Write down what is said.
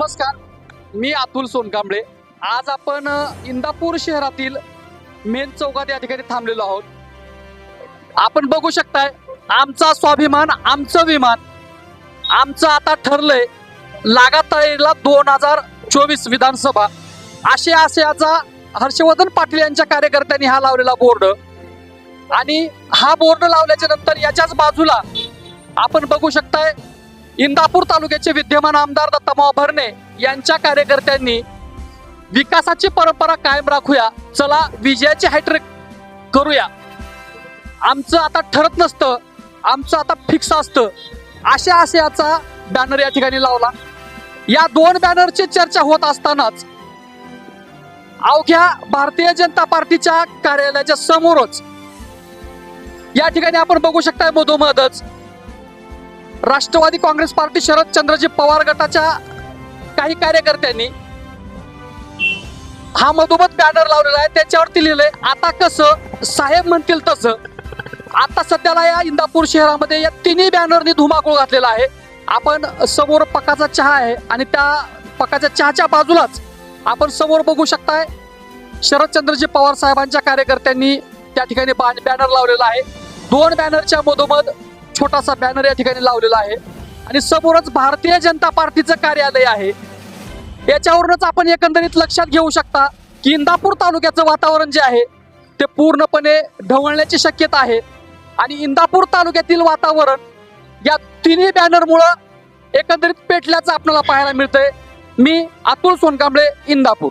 नमस्कार मी अतुल सोनकांबळे. आज आपण इंदापूर शहरातील मेन चौकात या ठिकाणी थांबलेलो आहोत. आपण बघू शकताय आमचा स्वाभिमान आमचं विमान आमचं आता ठरलंय लागाताळीला दोन हजार चोवीस विधानसभा. असे आशयाचा हर्षवर्धन पाटील यांच्या कार्यकर्त्यांनी हा लावलेला बोर्ड. आणि हा बोर्ड लावल्याच्या नंतर याच्याच बाजूला आपण बघू शकताय इंदापूर तालुक्याचे विद्यमान आमदार दत्तामाव भरणे यांच्या कार्यकर्त्यांनी विकासाची परंपरा कायम राखूया. चला विजयाची हॅट्रिक करूया. आमचं आता ठरत नसतं. आमचं आता फिक्स असतं. अशा आशयाचा बॅनर या ठिकाणी लावला. या दोन बॅनरची चर्चा होत असतानाच अवघ्या भारतीय जनता पार्टीच्या कार्यालयाच्या समोरच या ठिकाणी आपण बघू शकताय मधोमधच राष्ट्रवादी काँग्रेस पार्टी शरद चंद्रजी पवार गटाच्या काही कार्यकर्त्यांनी हा मधोमध बॅनर लावलेला आहे. त्याच्यावरती लिहिलंय आता कसं? साहेब म्हणतील तसं. आता सध्याला या इंदापूर शहरामध्ये या तिन्ही बॅनरनी धुमाकूळ घातलेला आहे. आपण समोर पकाचा चहा आहे आणि त्या पकाच्या चहाच्या बाजूलाच आपण समोर बघू शकताय शरदचंद्रजी पवार साहेबांच्या कार्यकर्त्यांनी त्या ठिकाणी बॅनर लावलेला आहे. दोन बॅनरच्या मधोमध छोटासा बॅनर या ठिकाणी लावलेला आहे. आणि समोरच भारतीय जनता पार्टीचं कार्यालय आहे. याच्यावरूनच आपण एकंदरीत लक्षात घेऊ शकता की इंदापूर तालुक्याचं वातावरण जे आहे ते पूर्णपणे ढवळण्याची शक्यता आहे. आणि इंदापूर तालुक्यातील वातावरण या तिन्ही बॅनरमुळं एकंदरीत पेटल्याचं आपल्याला पाहायला मिळतंय. मी अतुल सोनकांबळे इंदापूर.